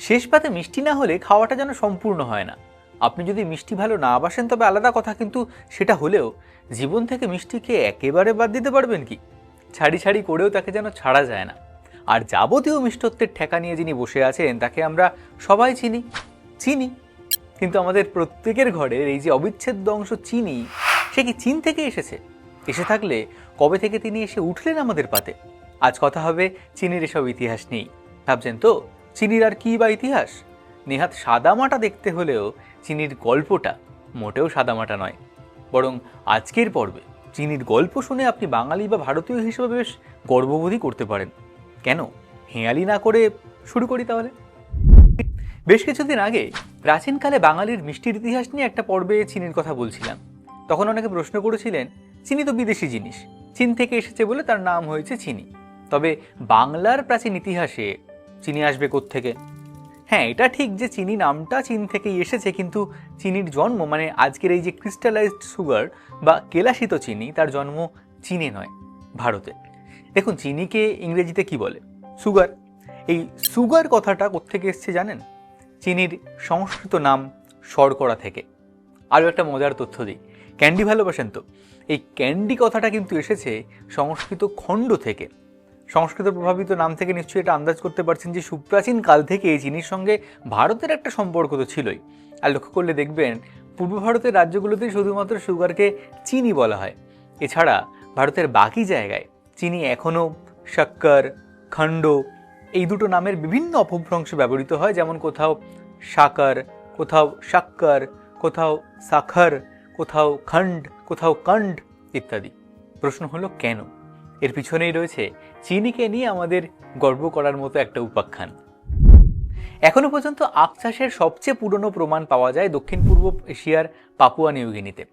শেষ পাতে মিষ্টি না হলে খাওয়াটা যেন সম্পূর্ণ হয় না। আপনি যদি মিষ্টি ভালো না বাসেন, তবে আলাদা কথা, কিন্তু সেটা হলেও জীবন থেকে মিষ্টিকে একেবারে বাদ দিতে পারবেন কি? ছাড়ি ছাড়ি করেও তাকে যেন ছাড়া যায় না। আর যাবতীয় মিষ্টত্বের ঠেকা নিয়ে যিনি বসে আছেন, তাকে আমরা সবাই চিনি। চিনি। কিন্তু আমাদের প্রত্যেকের ঘরের এই যে অবিচ্ছেদ্য অংশ চিনি, সে কি চীন থেকে এসেছে? এসে থাকলে কবে থেকে তিনি এসে উঠলেন আমাদের পাতে? আজ কথা হবে চিনির এসব ইতিহাস নেই ভাবছেন তো? চিনির আর কি বা ইতিহাস? নেহাত সাদামাটা দেখতে হলেও চিনির গল্পটা মোটেও সাদামাটা নয়। বরং আজকের পর্বে চিনির গল্প শুনে আপনি বাঙালি বা ভারতীয় হিসেবে বেশ গর্ববোধই করতে পারেন। কেন? হেঁয়ালি না করে শুরু করি তাহলে? বেশ কিছুদিন আগে প্রাচীনকালে বাঙালির মিষ্টির ইতিহাস নিয়ে একটা পর্বে চিনির কথা বলছিলাম। তখন অনেকে প্রশ্ন করেছিলেন, চিনি তো বিদেশি জিনিস। চীন থেকে এসেছে বলে তার নাম হয়েছে চিনি। তবে বাংলার প্রাচীন ইতিহাসে চিনি আসবে থেকে হ্যাঁ এটা ঠিক যে চিনি নামটা চীন থেকেই এসেছে, কিন্তু চিনির জন্ম মানে আজকের এই যে ক্রিস্টালাইজড সুগার বা কেলাসিত চিনি, তার জন্ম চীনে নয়, ভারতে। দেখুন, চিনিকে ইংরেজিতে কি বলে? সুগার। এই সুগার কথাটা কোত্থেকে এসছে জানেন? চিনির সংস্কৃত নাম শর্করা থেকে। আরও একটা মজার তথ্য দিই। ক্যান্ডি ভালোবাসেন তো? এই ক্যান্ডি কথাটা কিন্তু এসেছে সংস্কৃত খণ্ড থেকে। সংস্কৃত প্রভাবিত নাম থেকে নিশ্চয়ই এটা আন্দাজ করতে পারছেন যে সুপ্রাচীন কাল থেকে এই চিনির সঙ্গে ভারতের একটা সম্পর্ক তো ছিলই। আর লক্ষ্য করলে দেখবেন, পূর্ব ভারতের রাজ্যগুলোতেই শুধুমাত্র সুগারকে চিনি বলা হয়। এছাড়া ভারতের বাকি জায়গায় চিনি এখনও শক্কর, খণ্ড এই দুটো নামের বিভিন্ন অপভ্রংশ ব্যবহৃত হয়। যেমন কোথাও সাকর, কোথাও শাক্কর, কোথাও সাখর, কোথাও খণ্ড, কোথাও কণ্ড ইত্যাদি। প্রশ্ন হলো কেন? এর পিছনেই রয়েছে চিনিকে নিয়ে আমাদের গর্ব করার মতো একটা উপাখ্যান। এখনও পর্যন্ত আখ চাষের সবচেয়ে পুরনো প্রমাণ পাওয়া যায় দক্ষিণ পূর্ব এশিয়ার পাপুয়া নিউগিনিতে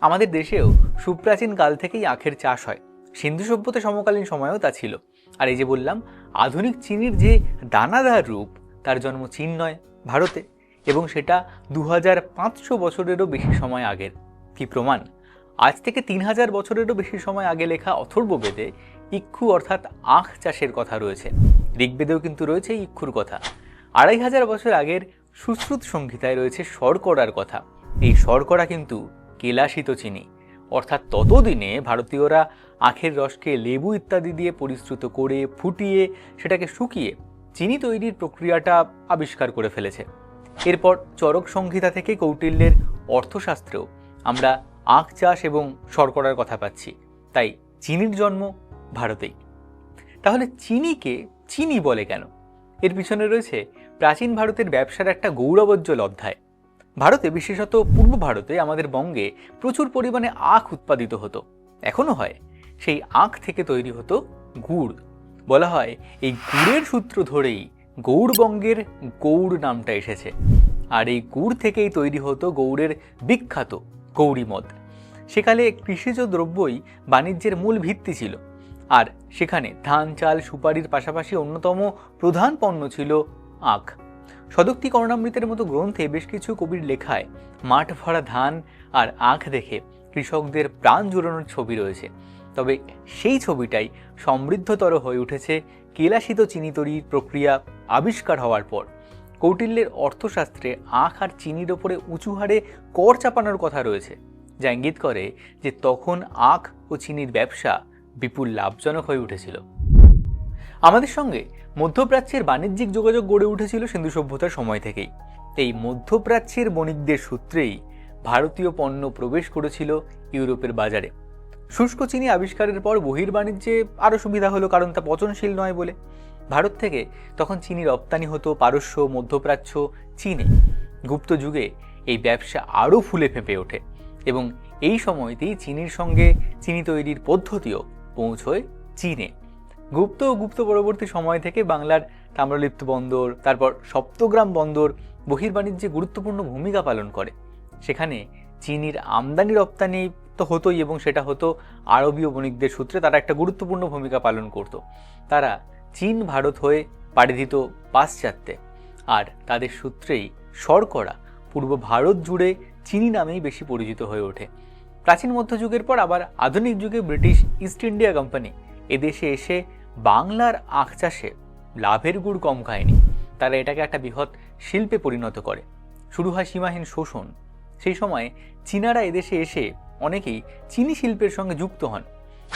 আমাদের দেশেও সুপ্রাচীন কাল থেকেই আখের চাষ হয়। সিন্ধু সভ্যতা সমকালীন সময়েও তা ছিল। আর এই যে বললাম, আধুনিক চিনির যে দানাদার রূপ, তার জন্ম চীন নয়, ভারতে। এবং সেটা দু হাজার পাঁচশো বছরেরও বেশি সময় আগের। কি প্রমাণ? আজ থেকে তিন হাজার বছরেরও বেশি সময় আগে লেখা অথর্ববেদে ইক্ষু অর্থাৎ আখ চাষের কথা রয়েছে। ঋগ্বেদেও কিন্তু রয়েছে ইক্ষুর কথা। আড়াই হাজার বছর আগের সুশ্রুত সংহিতায় রয়েছে শর্করার কথা। এই শর্করা কিন্তু কেলাসিত চিনি। অর্থাৎ ততদিনে ভারতীয়রা আখের রসকে লেবু ইত্যাদি দিয়ে পরিশ্রুত করে ফুটিয়ে সেটাকে শুকিয়ে চিনি তৈরির প্রক্রিয়াটা আবিষ্কার করে ফেলেছে। এরপর চরক সংহিতা থেকে কৌটিল্যের অর্থশাস্ত্রেও আমরা আখ চাষ এবং শর্করার কথা পাচ্ছি। তাই চিনির জন্ম ভারতেই। তাহলে চিনিকে চিনি বলে কেন? এর পিছনে রয়েছে প্রাচীন ভারতের ব্যবসার একটা গৌরবোজ্জ্বল অধ্যায়। ভারতে, বিশেষত পূর্ব ভারতে, আমাদের বঙ্গে প্রচুর পরিমাণে আখ উৎপাদিত হতো। এখনও হয়। সেই আখ থেকে তৈরি হতো গুড়। বলা হয়, এই গুড়ের সূত্র ধরেই গৌড়বঙ্গের গৌড় নামটা এসেছে। আর এই গুড় থেকেই তৈরি হতো গৌড়ের বিখ্যাত গৌরী মদ সেকালে কৃষিজ দ্রব্যই বাণিজ্যের মূল ভিত্তি ছিল। আর সেখানে ধান, চাল, সুপারির পাশাপাশি অন্যতম প্রধান পণ্য ছিল আখ। সদক্তি করণামৃতের মতো গ্রন্থে বেশ কিছু কবির লেখায় মাঠ ভরা ধান আর আখ দেখে কৃষকদের প্রাণ জুড়ানোর ছবি রয়েছে। তবে সেই ছবিটাই সমৃদ্ধতর হয়ে উঠেছে কেলাসিত চিনি তৈরির প্রক্রিয়া আবিষ্কার হওয়ার পর। কৌটিল্যের অর্থশাস্ত্রে আখ আর চিনির ওপরে উঁচু হারে কর চাপানোর কথা রয়েছে। যা ইঙ্গিত করে যে তখন আখ ও চিনির ব্যবসা বিপুল লাভজনক হয়ে উঠেছিল। আমাদের সঙ্গে মধ্যপ্রাচ্যের বাণিজ্যিক যোগাযোগ গড়ে উঠেছিল সিন্ধু সভ্যতার সময় থেকেই। এই মধ্যপ্রাচ্যের বণিকদের সূত্রেই ভারতীয় পণ্য প্রবেশ করেছিল ইউরোপের বাজারে। শুষ্ক চিনি আবিষ্কারের পর বহির্বাণিজ্যে আরও সুবিধা হলো কারণ তা পচনশীল নয় বলে। ভারত থেকে তখন চিনি রপ্তানি হতো পারস্য, মধ্যপ্রাচ্য, চীনে। গুপ্ত যুগে এই ব্যবসা আরও ফুলে ফেঁপে ওঠে এবং এই সময়তেই চিনির সঙ্গে চিনি তৈরির পদ্ধতিও পৌঁছয় চীনে। গুপ্ত ও গুপ্ত পরবর্তী সময় থেকে বাংলার তাম্রলিপ্ত বন্দর, তারপর সপ্তগ্রাম বন্দর বহির্বাণিজ্যে গুরুত্বপূর্ণ ভূমিকা পালন করে। সেখানে চিনির আমদানি রপ্তানি তো হতোই এবং সেটা হতো আরবীয় বণিকদের সূত্রে তারা একটা গুরুত্বপূর্ণ ভূমিকা পালন করত। তারা চীন, ভারত হয়ে পাড়ি দিত পাশ্চাত্যে। আর তাদের সূত্রেই শর্করা পূর্ব ভারত জুড়ে চিনি নামেই বেশি পরিচিত হয়ে ওঠে। প্রাচীন মধ্যযুগের পর আবার আধুনিক যুগে ব্রিটিশ ইস্ট ইন্ডিয়া কোম্পানি এদেশে এসে বাংলার আখ চাষে লাভের গুড় কম খায়নি। তারা এটাকে একটা বৃহৎ শিল্পে পরিণত করে। শুরু হয় সীমাহীন শোষণ। সেই সময় চীনারা এদেশে এসে অনেকেই চিনি শিল্পের সঙ্গে যুক্ত হন।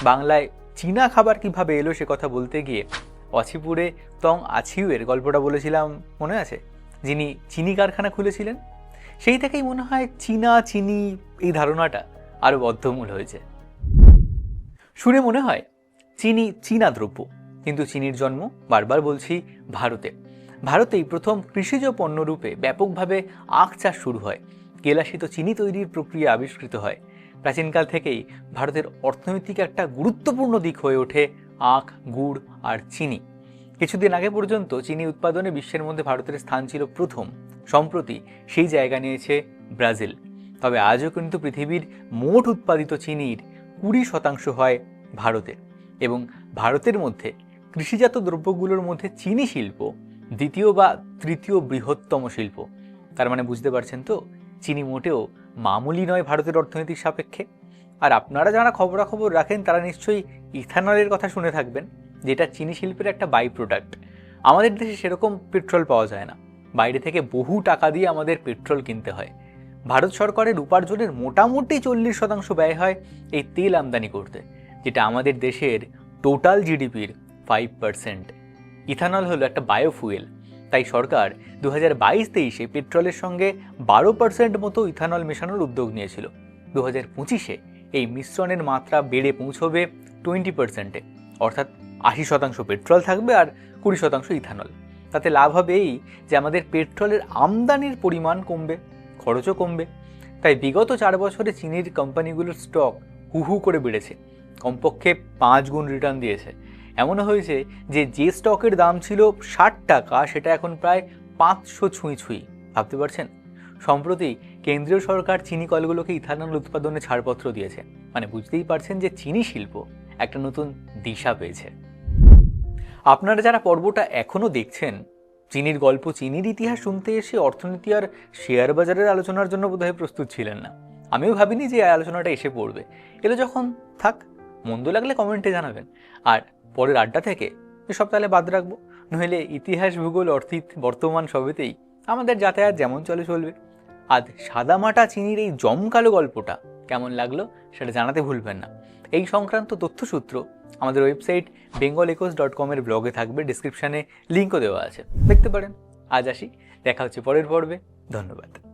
বাংলায় চীনা খাবার কীভাবে এলো সে কথা বলতে গিয়ে অছিপুরে তং আছিউয়ের গল্পটা বলেছিলাম, মনে আছে? যিনি চিনি কারখানা খুলেছিলেন। সেই থেকেই মনে হয় চীনা, চিনি এই ধারণাটা আরও বদ্ধমূল হয়েছে। শুনে মনে হয়, চিনি, চীনা দ্রব্য। কিন্তু চিনির জন্ম বারবার বলছি ভারতে। ভারতেই প্রথম কৃষিজ পণ্যরূপে ব্যাপকভাবে আখ চাষ শুরু হয়। কেলাসিত চিনি তৈরির প্রক্রিয়া আবিষ্কৃত হয়। প্রাচীনকাল থেকেই ভারতের অর্থনৈতিক একটা গুরুত্বপূর্ণ দিক হয়ে ওঠে আখ, গুড় আর চিনি। কিছুদিন আগে পর্যন্ত চিনি উৎপাদনে বিশ্বের মধ্যে ভারতের স্থান ছিল প্রথম। সম্প্রতি সেই জায়গা নিয়েছে ব্রাজিল। তবে আজও কিন্তু পৃথিবীর মোট উৎপাদিত চিনির কুড়ি শতাংশ হয় ভারতে এবং ভারতের মধ্যে কৃষিজাত দ্রব্যগুলোর মধ্যে চিনি শিল্প দ্বিতীয় বা তৃতীয় বৃহত্তম শিল্প। তার মানে বুঝতে পারছেন তো? চিনি মোটেও মামুলি নয় ভারতের অর্থনৈতিক সাপেক্ষে। আর আপনারা যারা খবরাখবর রাখেন, তারা নিশ্চয়ই ইথানলের কথা শুনে থাকবেন, যেটা চিনি শিল্পের একটা বাই প্রোডাক্ট আমাদের দেশে সেরকম পেট্রোল পাওয়া যায় না। বাইরে থেকে বহু টাকা দিয়ে আমাদের পেট্রোল কিনতে হয়। ভারত সরকারের উপার্জনের মোটামুটি চল্লিশ শতাংশ ব্যয় হয় এই তেল আমদানি করতে, যেটা আমাদের দেশের টোটাল জিডিপির ফাইভ পার্সেন্ট ইথানল হলো একটা বায়োফুয়েল তাই সরকার দু হাজার বাইশ তেইশে পেট্রোলের সঙ্গে বারো পার্সেন্ট মতো ইথানল মেশানোর উদ্যোগ নিয়েছিল। দু হাজার পঁচিশে এই মিশ্রণের মাত্রা বেড়ে পৌঁছবে টোয়েন্টি পার্সেন্টে অর্থাৎ আশি শতাংশ পেট্রোল থাকবে আর কুড়ি শতাংশ ইথানল। তাতে লাভ হবে এই যে আমাদের পেট্রোলের আমদানির পরিমাণ কমবে। খরচও কমবে। তাই বিগত চার বছরে চীনের কোম্পানিগুলোর স্টক হু হু করে বেড়েছে। কমপক্ষে পাঁচ গুণ রিটার্ন দিয়েছে। এমনও হয়েছে যে যে স্টকের দাম ছিল ষাট টাকা, সেটা এখন প্রায় পাঁচশো ছুঁই ছুঁই। ভাবতে পারছেন? সম্প্রতি কেন্দ্রীয় সরকার চিনি কলগুলোকে ইথানল উৎপাদনে ছাড়পত্র দিয়েছে। মানে বুঝতেই পারছেন যে, চিনি শিল্প একটা নতুন দিশা পেয়েছে। আপনারা যারা পর্বটা এখনও দেখছেন চিনির গল্প, চিনির ইতিহাস শুনতে এসে অর্থনীতি আর শেয়ার বাজারের আলোচনার জন্য বোধহয় প্রস্তুত ছিলেন না। আমিও ভাবিনি যে আলোচনাটা এসে পড়বে। এলো যখন, থাক, মন্দ লাগলে কমেন্টে জানাবেন। আর পরের আড্ডা থেকে এসব তাহলে বাদ রাখব। নইলে ইতিহাস, ভূগোল, অর্থিত, বর্তমান সবেতেই আমাদের যাতায়াত যেমন চলে চলবে। আজ সাদামাটা চিনির এই জমকালো গল্পটা কেমন লাগল সেটা জানাতে ভুলবেন না। এই সংক্রান্ত তথ্যসূত্র আমাদের ওয়েবসাইট বেঙ্গল একোস ডট কমের ব্লগে থাকবে ডিসক্রিপশানে লিঙ্কও দেওয়া আছে। দেখতে পারেন। আজ আসি, দেখা হচ্ছে পরের পর্বে। ধন্যবাদ।